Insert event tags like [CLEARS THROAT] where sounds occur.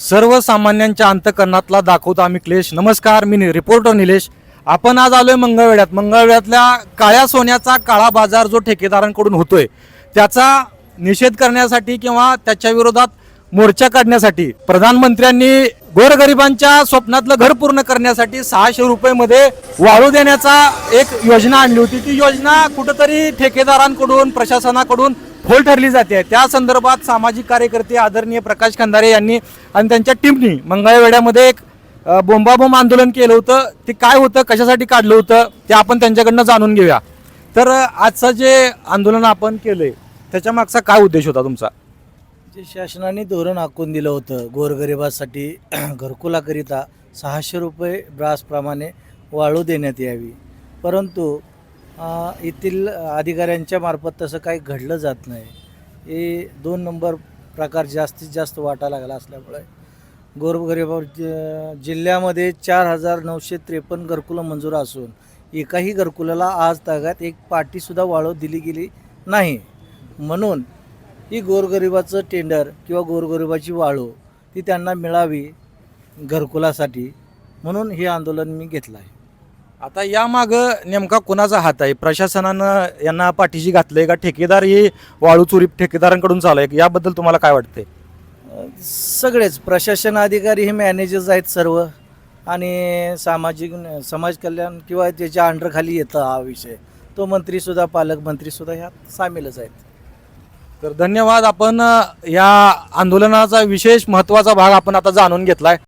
सर्वसामान्यांच्या अंतकरणातला दाखवतो आम्ही क्लेश. नमस्कार मी रिपोर्टर निलेश. आपण आज आलोय मंगळवेड्यात मंगळवेड्यातल्या काळ्या सोन्याचा काळा बाजार जो ठेकेदारांकडून होतोय त्याचा निषेध करण्यासाठी किंवा त्याच्या विरोधात मोर्चा काढण्यासाठी प्रधानमंत्र्यांनी गोरगरिबांच्या स्वप्नातलं घर पूर्ण करण्यासाठी सहाशे रुपयेमध्ये वाळू देण्याचा एक योजना आणली होती. ती योजना कुठंतरी ठेकेदारांकडून प्रशासनाकडून फोल ठरली जाते. त्या संदर्भात सामाजिक कार्यकर्ते आदरणीय प्रकाश खंदारे यांनी आणि त्यांच्या टीमनी मंगळवेढ्यामध्ये एक बोंबाबोंब आंदोलन केलं होतं. ते काय होतं कशासाठी काढलं होतं ते आपण त्यांच्याकडनं जाणून घेऊया. तर आजचं जे आंदोलन आपण केलंय त्याच्या मागचा काय उद्देश होता तुमचा? जे शासनाने धोरण आखून दिलं होतं गोरगरिबासाठी [CLEARS THROAT] घरकुलाकरिता सहाशे रुपये ब्रासप्रमाणे वाळू देण्यात यावी. परंतु येथील अधिकाऱ्यांच्या मार्फत तसं काही घडलं जात नाही. हे दोन नंबर प्रकार जास्तीत जास्त वाटा लागला असल्यामुळे गोरगरिबा जिल्ह्यामध्ये चार हजार नऊशे त्रेपन्न घरकुलं मंजूर असून एकाही घरकुलाला आज तागात एक पाटीसुद्धा वाळू दिली गेली नाही. म्हणून ही गोरगरिबाचं टेंडर किंवा गोरगरिबाची वाळू ती त्यांना मिळावी घरकुलासाठी म्हणून हे आंदोलन मी घेतलं आहे. आता या माग नेमका कोणाचा हात आहे? प्रशासनानं यांना पाठीशी घातलंय का? ठेकेदार ही वाळू चोरी ठेकेदारांकडून चालू आहे याबद्दल तुम्हाला काय वाटतंय? सगळेच. प्रशासन अधिकारी हे मॅनेजर्स आहेत सर्व. आणि सामाजिक समाज कल्याण किंवा त्याच्या अंडरखाली येतं हा विषय. तो मंत्रीसुद्धा पालकमंत्रीसुद्धा ह्यात सामीलच आहेत. तर धन्यवाद. आपण या आंदोलनाचा विशेष महत्त्वाचा भाग आपण आता जाणून घेतलाय.